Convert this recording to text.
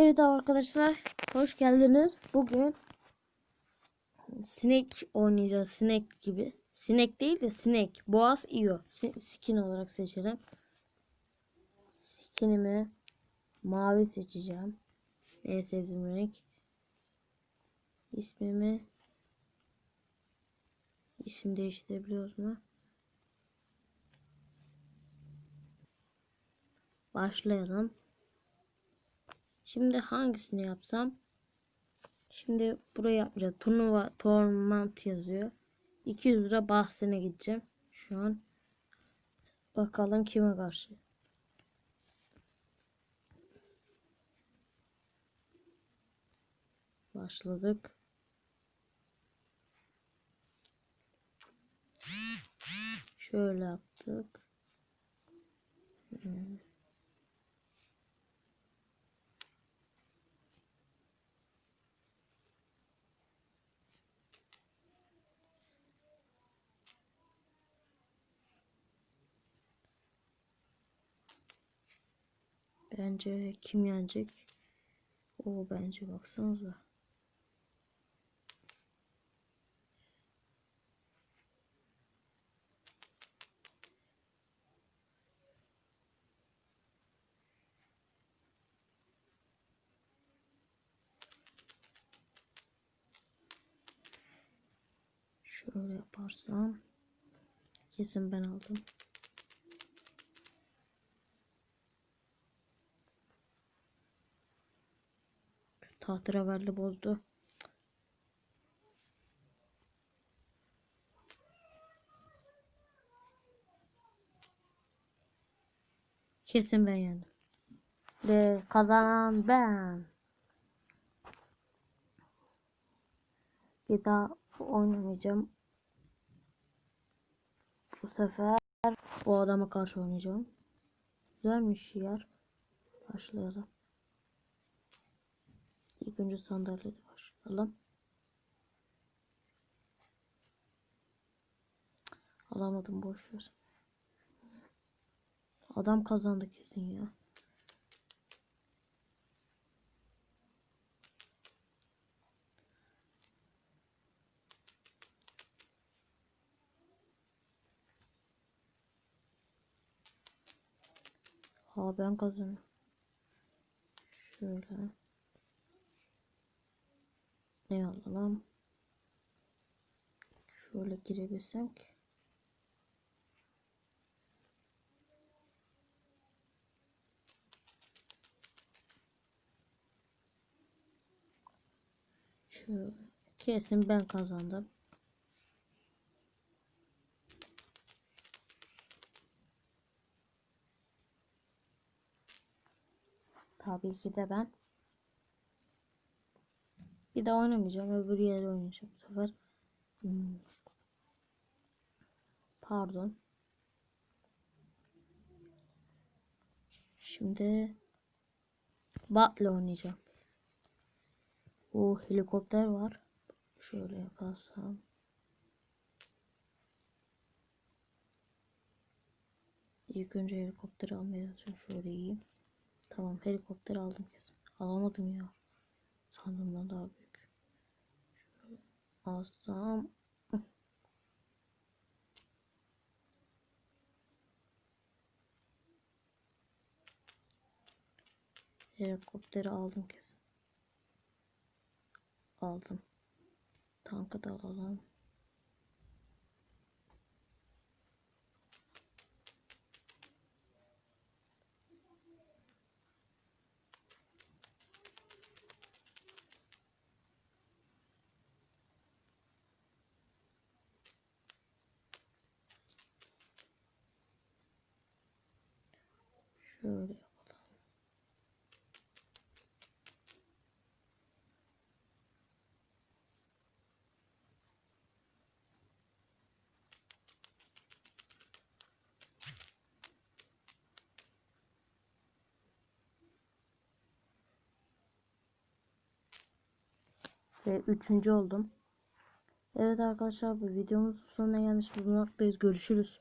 Evet arkadaşlar hoş geldiniz. Bugün sinek oynayacağız. Sinek gibi. Sinek değil de sinek. Boğaz iyo. Skin olarak seçelim. Skinimi mavi seçeceğim. En sevdiğim renk. İsmimi isim değiştirebiliyoruz mu? Başlayalım. Şimdi hangisini yapsam? Şimdi buraya yapacağım. Turnuva Torment yazıyor. 200 lira bahsine gideceğim. Şu an. Bakalım kime karşı. Başladık. Şöyle yaptık. Hmm. Bence kim yenecek? O bence baksanıza. Şöyle yaparsam kesin ben aldım. Şu tahterevalli bozdu. Kesin ben yendim. Ve kazanan ben. Bir daha oynamayacağım. Bu sefer bu adama karşı oynayacağım. Güzelmiş yer. Başlayalım. İlk önce sandalyede başlayalım. Alamadım boş ver. Adam kazandı kesin ya. Ha ben kazanıyorum. Şöyle. Ne alalım? Şöyle girebilsek. Şu kesin ben kazandım. Tabii ki de ben. Bir daha oynamayacağım. Öbür yere oynayacağım bu sefer. Hmm. Pardon. Şimdi Battle oynayacağım. O helikopter var. Şöyle yaparsam. İlk önce helikopteri almaya çalışıyorum. Şöyle yiyeyim. Tamam helikopter aldım kesin. Alamadım ya. Sandığımdan daha büyük. Alsam. Helikopteri aldım kesin. Aldım. Tankı da alalım. Şöyle yapalım. Ve üçüncü oldum. Evet arkadaşlar bu videomuzun sonuna gelmiş bulunmaktayız. Görüşürüz.